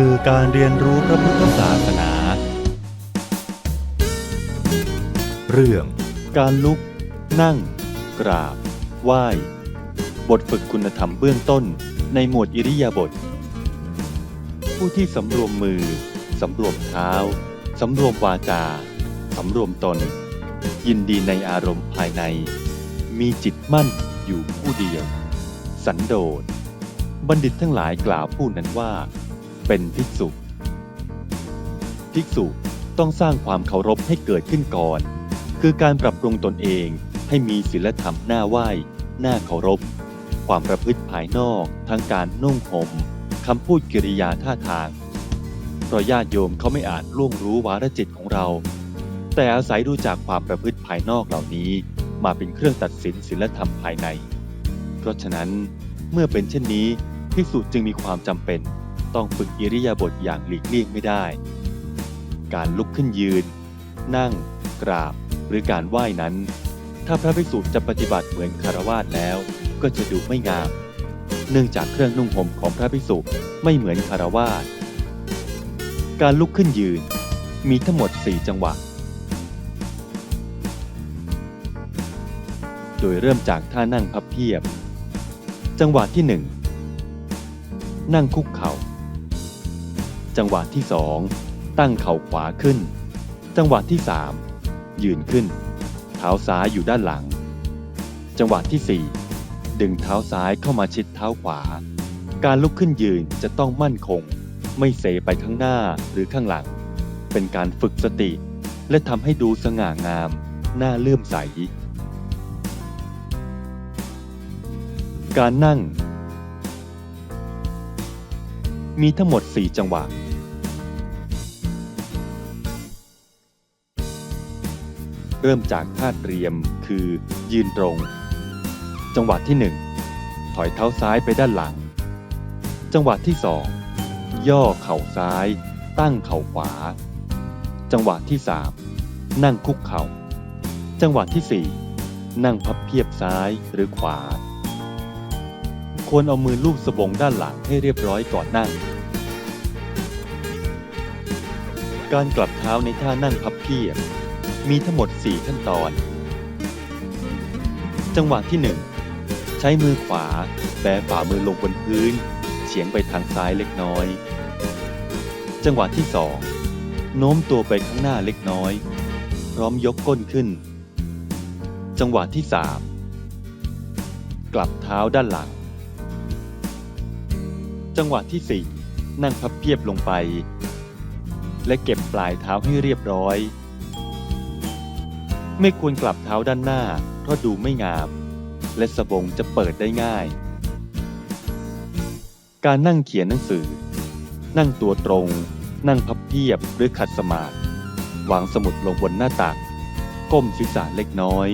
สื่อการเรียนรู้พระพุทธศาสนา เรื่องการลุก นั่ง กราบ ไหว้ บทฝึกคุณธรรมเบื้องต้นในหมวดอิริยาบถ ผู้ที่สำรวมมือ สำรวมเท้า สำรวมวาจา สำรวมตน ยินดีในอารมณ์ภายใน มีจิตมั่นอยู่ผู้เดียว สันโดษ บัณฑิตทั้งหลายกล่าวผู้นั้นว่า เป็นภิกษุ ภิกษุต้องสร้างความเคารพให้เกิดขึ้นก่อน คือการปรับปรุงตนเองให้มีศีลธรรมหน้าไหว้หน้าเคารพ ความประพฤติภายนอกทั้งการนุ่งห่มคำพูดกิริยาท่าทาง เพราะญาติโยมเขาไม่อาจล่วงรู้วาระจิตของเรา แต่อาศัยดูจากความประพฤติภายนอกเหล่านี้ มาเป็นเครื่องตัดสินศีลธรรมภายใน เพราะฉะนั้นเมื่อเป็นเช่นนี้ภิกษุจึงมีความจำเป็น ต้องฝึกอิริยาบถอย่างหลีกเลี่ยงไม่ได้ การลุกขึ้นยืน นั่ง กราบ หรือการไหว้นั้น ถ้าพระภิกษุจะปฏิบัติเหมือนคารวาสแล้ว ก็จะดูไม่งาม เนื่องจากเครื่องนุ่งห่มของพระภิกษุไม่เหมือนคารวาสการลุกขึ้นยืน มีทั้งหมด 4 จังหวะ โดยเริ่มจากท่านั่งพับเพียบ จังหวะที่ 1 นั่งคุกเข่า จังหวะที่ 2 ตั้งเข่าขวาขึ้น จังหวะที่ 3 ยืนขึ้น เท้าซ้ายอยู่ด้านหลัง จังหวะที่ 4 ดึงเท้าซ้ายเข้ามาชิดเท้าขวา การลุกขึ้นยืนจะต้องมั่นคง ไม่เสไปข้างหน้าหรือข้างหลัง เป็นการฝึกสติ และทำให้ดูสง่างาม น่าเลื่อมใส การนั่งมีทั้งหมด 4 จังหวะ เริ่มจากท่าเตรียม คือยืนตรง จังหวะที่ 1 ถอยเท้าซ้ายไปด้านหลัง จังหวะที่ 2 ย่อเข่าซ้าย ตั้งเข่าขวา จังหวะที่ 3 นั่งคุกเข่า จังหวะที่ 4 นั่งพับเพียบซ้ายหรือขวา ควรเอามือลูบสะบงด้านหลังให้เรียบร้อยก่อนนั่ง การกลับเท้าในท่านั่งพับเพียบ มีทั้งหมด 4 ขั้นตอน จังหวะที่ 1 ใช้มือขวา แบฝ่ามือลงบนพื้น เฉียงไปทางซ้ายเล็กน้อย จังหวะที่ 2 โน้มตัวไปข้างหน้าเล็กน้อย พร้อมยกก้นขึ้น จังหวะที่ 3 กลับเท้าด้านหลัง จังหวะที่ 4 นั่งพับเพียบลงไป และเก็บปลายเท้าให้เรียบร้อย ไม่ควรกลับเท้าด้านหน้า เพราะดูไม่งาม และสบงจะเปิดได้ง่าย การนั่งเขียนหนังสือ นั่งตัวตรง นั่งพับเพียบหรือขัดสมาธิวางสมุดลงบนหน้าตัก ก้มศีรษะเล็กน้อย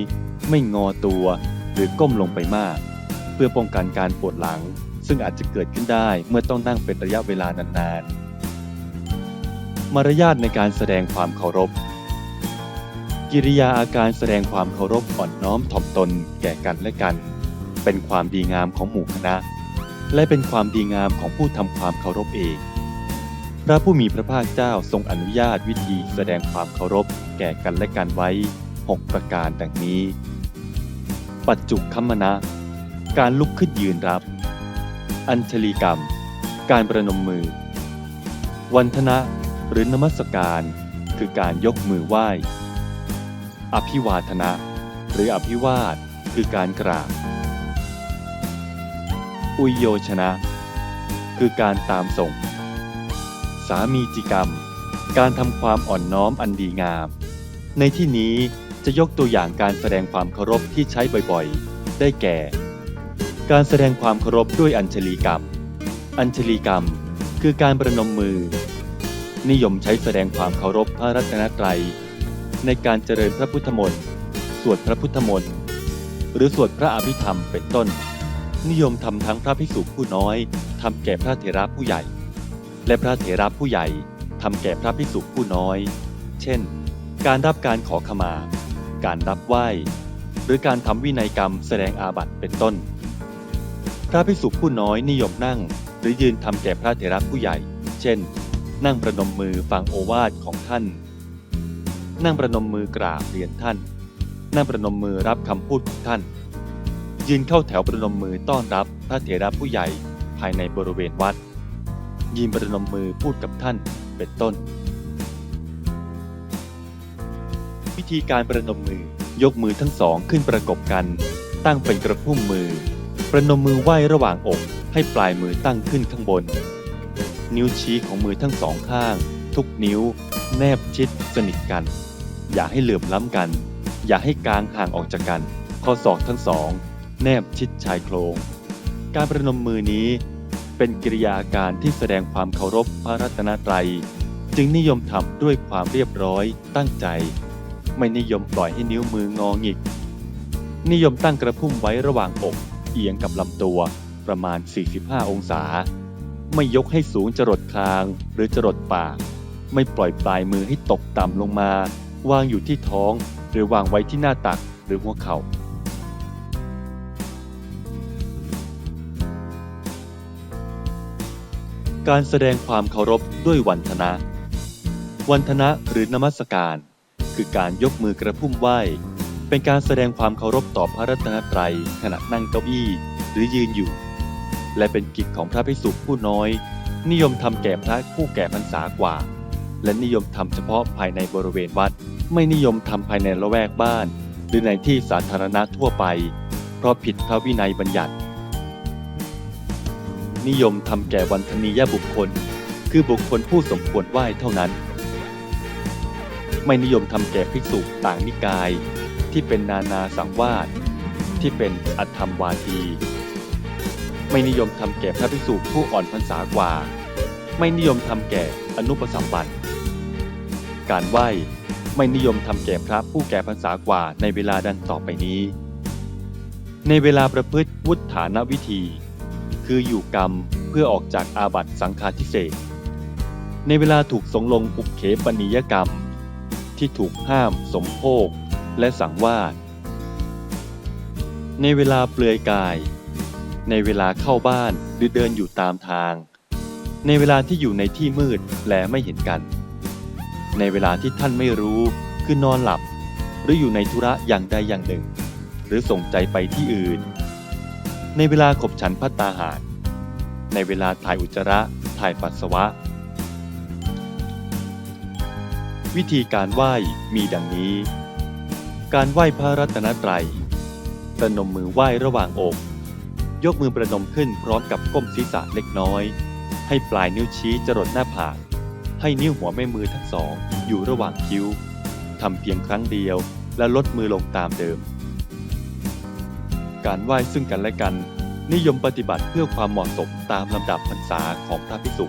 ไม่งอตัวหรือก้มลงไปมาก เพื่อป้องกันการปวดหลัง ซึ่งอาจจะเกิดขึ้นได้เมื่อต้องนั่งเป็นระยะเวลานานๆ มารยาทในการแสดงความเคารพ กิริยาอาการแสดงความเคารพอ่อนน้อมถ่อมตนแก่กันและกัน เป็นความดีงามของหมู่คณะ และเป็นความดีงามของผู้ทำความเคารพเอง พระผู้มีพระภาคเจ้าทรงอนุญาตวิธีแสดงความเคารพแก่กันและกันไว้ 6 ประการดังนี้ ปัจจุคัมมนะ การลุกขึ้นยืนรับ อัญชลีกรรม การประนมมือ วันธนะหรือนมัสการ คือการยกมือไหว้ อภิวาทนะ หรืออภิวาทคือการกราบ อุยโยชนะ คือการตามส่ง สามีจิกรรม การทำความอ่อนน้อมอันดีงาม ในที่นี้จะยกตัวอย่างการแสดงความเคารพที่ใช้บ่อยๆ ได้แก่ การแสดงความเคารพด้วยอัญชลีกรรม อัญชลีกรรมคือการประนมมือ นิยมใช้แสดงความเคารพพระรัตนตรัย ในการเจริญพระพุทธมนต์สวดพระพุทธมนต์หรือสวดพระอภิธรรมเป็นต้น นิยมทำทั้งพระภิกษุผู้น้อยทำแก่พระเถระผู้ใหญ่ และพระเถระผู้ใหญ่ทำแก่พระภิกษุผู้น้อย เช่น การรับการขอขมา การรับไหว้ หรือการทำวินัยกรรมแสดงอาบัติเป็นต้น พระภิกษุผู้น้อยนิยมนั่ง หรือยืนทำแก่พระเถระผู้ใหญ่ เช่น นั่งประนมมือฟังโอวาทของท่าน นั่งประนมมือกราบเรียนท่าน นั่งประนมมือรับคำพูดของท่าน ยืนเข้าแถวประนมมือต้อนรับพระเถระผู้ใหญ่ภายในบริเวณวัด ยืนประนมมือพูดกับท่านเป็นต้น วิธีการประนมมือยกมือทั้งสองขึ้นประกบกัน ตั้งเป็นกระพุ่มมือ ประนมมือไหว้ระหว่างอกให้ปลายมือตั้งขึ้นข้างบน นิ้วชี้ของมือทั้งสองข้าง ทุกนิ้ว แนบชิดสนิทกัน อย่าให้เหลื่อมล้ำกัน อย่าให้กลางห่างออกจากกัน ข้อศอกทั้งสอง แนบชิดชายโครง การประนมมือนี้ เป็นกิริยาอาการที่แสดงความเคารพพระรัตนตรัย จึงนิยมทำด้วยความเรียบร้อยตั้งใจ ไม่นิยมปล่อยให้นิ้วมืองอหงิก นิยมตั้งกระพุ่มไว้ระหว่างอกเอียงกับลำตัวประมาณ 45 องศา ไม่ยกให้สูงจรดคางหรือจรดปาก ไม่ปล่อยปลายมือให้ตกต่ำลงมา วางอยู่ที่ท้อง หรือวางไว้ที่หน้าตักหรือหัวเข่าการแสดงความเคารพด้วยวันธนะ วันธนะหรือนมัสการ คือการยกมือกระพุ่มไหว้ เป็นการแสดงความเคารพต่อพระรัตนตรัยขณะนั่งเก้าอี้หรือยืนอยู่ และเป็นกิจของพระภิกษุผู้น้อย นิยมทำแก่พระผู้แก่พรรษากว่า และนิยมทำเฉพาะภายในบริเวณวัด ไม่นิยมทำภายในละแวกบ้าน หรือในที่สาธารณะทั่วไป เพราะผิดพระวินัยบัญญัติ นิยมทำแก่วันธนียบุคคล คือบุคคลผู้สมควรไหว้เท่านั้น ไม่นิยมทำแก่ภิกษุต่างนิกาย ที่เป็นนานาสังวาสที่เป็นอัตธรรมวาที ไม่นิยมทำแก่พระภิกษุผู้อ่อนพรรษากว่า ไม่นิยมทำแก่อนุปสัมบันการไหว้ไม่นิยมทำแก่พระผู้แก่พรรษากว่าในเวลาดังต่อไปนี้ ในเวลาประพฤติวุฒานวิธี คืออยู่กรรมเพื่อออกจากอาบัติสังฆาทิเศษในเวลาถูกสงลงอุกเขปนิยกรรม ที่ถูกห้ามสมโภคและสังวาสในเวลาเปลือยกาย ในเวลาเข้าบ้านหรือเดินอยู่ตามทาง ในเวลาที่อยู่ในที่มืดและไม่เห็นกัน ในเวลาที่ท่านไม่รู้คือนอนหลับ หรืออยู่ในธุระอย่างใดอย่างหนึ่ง หรือส่งใจไปที่อื่น ในเวลาขบฉันพัตตาหาร ในเวลาถ่ายอุจจาระ ถ่ายปัสสาวะ วิธีการไหว้มีดังนี้ การไหว้พระรัตนตรัยประนมมือไหว้ระหว่างอก ยกมือประนมขึ้นพร้อมกับก้มศีรษะเล็กน้อย ให้ปลายนิ้วชี้จรดหน้าผาก ให้นิ้วหัวแม่มือทั้งสอง อยู่ระหว่างคิ้วทำเพียงครั้งเดียวและลดมือลงตามเดิม การไหว้ซึ่งกันและกัน นิยมปฏิบัติเพื่อความเหมาะสมตามลำดับพรรษาของพระภิกษุ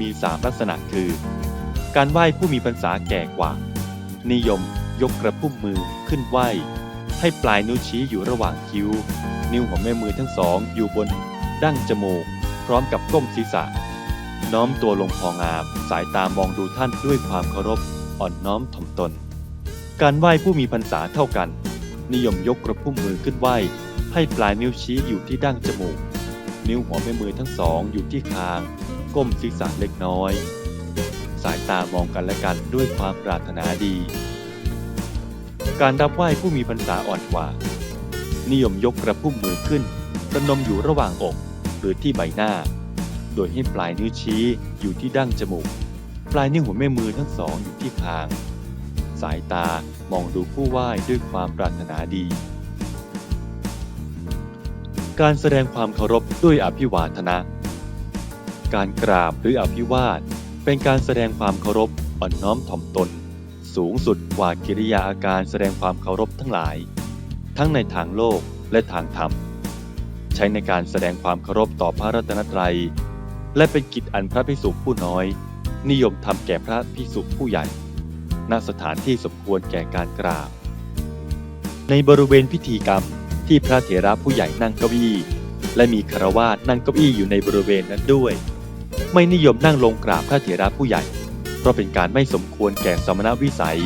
มีสามลักษณะคือ การไหว้ผู้มีพรรษาแก่กว่า นิยมยกกระพุ่มมือขึ้นไหว้ ให้ปลายนิ้วชี้อยู่ระหว่างคิ้ว นิ้วของแม่มือทั้งสองอยู่บน ดั้งจมูก พร้อมกับก้มศีรษะ น้อมตัวลงพองาม สายตามองดูท่านด้วยความเคารพ อ่อนน้อมถ่อมตน การไหว้ผู้มีพรรษาเท่ากัน นิยมยกกระพุ่มมือขึ้นไหว้ ให้ปลายนิ้วชี้อยู่ที่ดั้งจมูก นิ้วหัวแม่มือทั้งสองอยู่ที่คาง ก้มศีรษะเล็กน้อย สายตามองกันและกันด้วยความปรารถนาดี การรับไหว้ผู้มีพรรษาอ่อนกว่า นิยมยกกระพุ่มมือขึ้นประนมอยู่ระหว่างอกหรือที่ใบหน้า โดยให้ปลายนิ้วชี้อยู่ที่ดั้งจมูก ปลายนิ้วหัวแม่มือทั้งสองอยู่ที่คาง สายตามองดูผู้ไหว้ด้วยความปรารถนาดี การแสดงความเคารพด้วยอภิวาทนะ การกราบหรืออภิวาท เป็นการแสดงความเคารพอ่อนน้อมถ่อมตน สูงสุดกว่ากิริยาอาการแสดงความเคารพทั้งหลาย ทั้งในทางโลกและทางธรรมใช้ในการแสดงความเคารพต่อพระรัตนตรัย และเป็นกิจอันพระภิกษุผู้น้อย นิยมทำแก่พระภิกษุผู้ใหญ่ณสถานที่สมควรแก่การกราบ ในบริเวณพิธีกรรมที่พระเถระผู้ใหญ่นั่งเก้าอี้ และมีคารวาสนั่งเก้าอี้อยู่ในบริเวณนั้นด้วย ไม่นิยมนั่งลงกราบพระเถระผู้ใหญ่ เพราะเป็นการไม่สมควรแก่สมณวิสัย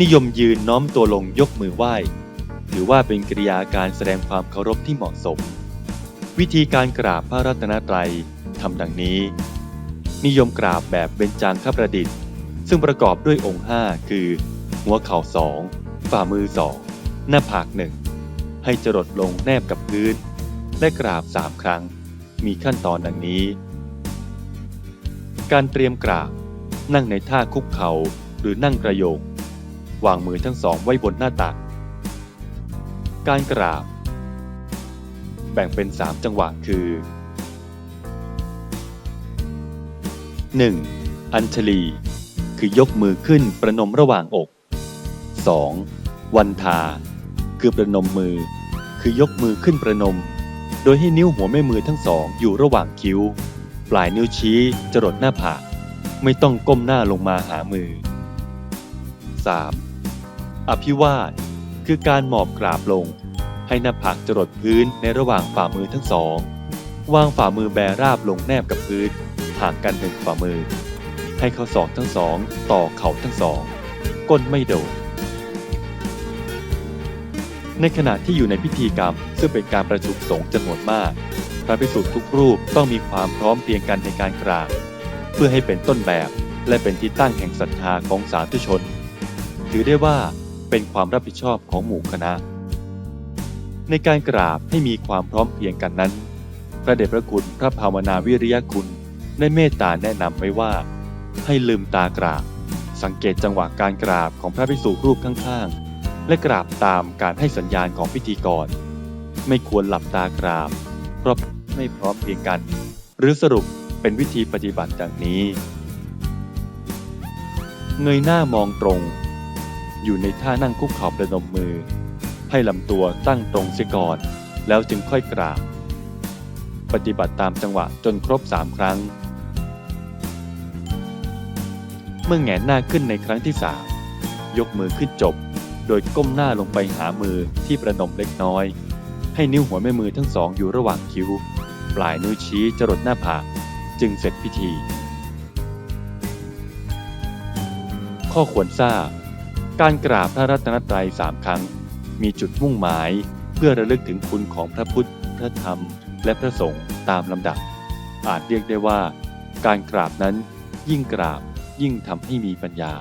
นิยมยืนน้อมตัวลงยกมือไหว้ ถือว่าเป็นกิริยาการแสดงความเคารพที่เหมาะสม วิธีการกราบพระรัตนตรัย ทำดังนี้ นิยมกราบแบบเบญจางคประดิษฐ์ ซึ่งประกอบด้วยองค์ 5 คือ หัวเข่าสองฝ่ามือสองหน้าผากหนึ่งให้จรดลงแนบกับพื้น และกราบสามครั้ง มีขั้นตอนดังนี้ การเตรียมกราบ นั่งในท่าคุกเข่าหรือนั่งกระโยง วางมือทั้งสองไว้บนหน้าตัก การกราบ แบ่งเป็น 3 จังหวะคือ 1. อัญชลี คือยกมือขึ้นประนมระหว่างอก 2. วันทา คือประนมมือ คือยกมือขึ้นประนม โดยให้นิ้วหัวแม่มือทั้งสองอยู่ระหว่างคิ้ว ปลายนิ้วชี้จรดหน้าผาก ไม่ต้องก้มหน้าลงมาหามือ 3. อภิวาท คือการหมอบกราบลง ให้หน้าผากจรดพื้นในระหว่างฝ่ามือทั้งสอง วางฝ่ามือแบราบลงแนบกับพื้น ห่างกันหนึ่งฝ่ามือ ให้ข้อศอกทั้งสองต่อเข่าทั้งสอง ก้นไม่โดดในขณะที่อยู่ในพิธีกรรม ซึ่งเป็นการประชุมสงฆ์จำนวนมาก พระภิกษุทุกรูปต้องมีความพร้อมเพรียงกันในการกราบเพื่อให้เป็นต้นแบบและเป็นที่ตั้งแห่งศรัทธาของสาธุชน ถือได้ว่าเป็นความรับผิดชอบของหมู่คณะ ในการกราบให้มีความพร้อมเพรียงกันนั้น พระเดชพระคุณพระภาวนาวิริยคุณ ได้เมตตาแนะนำไว้ว่า ให้ลืมตากราบ สังเกตจังหวะการกราบของพระภิกษุรูปข้างๆ และกราบตามการให้สัญญาณของพิธีกร ไม่ควรหลับตากราบ เพราะไม่พร้อมเพียงกัน หรือสรุปเป็นวิธีปฏิบัติดังนี้ เงยหน้ามองตรง อยู่ในท่านั่งคุกเข่าประนมมือ ให้ลำตัวตั้งตรงเสียก่อน แล้วจึงค่อยกราบ ปฏิบัติตามจังหวะจนครบสามครั้ง มื่อแหงนหน้าขึ้นในครั้งที่สามยกมือขึ้นจบ โดยก้มหน้าลงไปหามือที่ประนมเล็กน้อย ให้นิ้วหัวแม่มือทั้งสองอยู่ระหว่างคิ้ว ปลายนิ้วชี้จรดหน้าผากจึงเสร็จพิธี ข้อควรทราบ การกราบพระรัตนตรัยสามครั้ง มีจุดมุ่งหมายเพื่อระลึกถึงคุณของพระพุทธ พระธรรม และพระสงฆ์ตามลำดับ อาจเรียกได้ว่า การกราบนั้นยิ่งกราบ ยิ่งทำให้มีปัญญา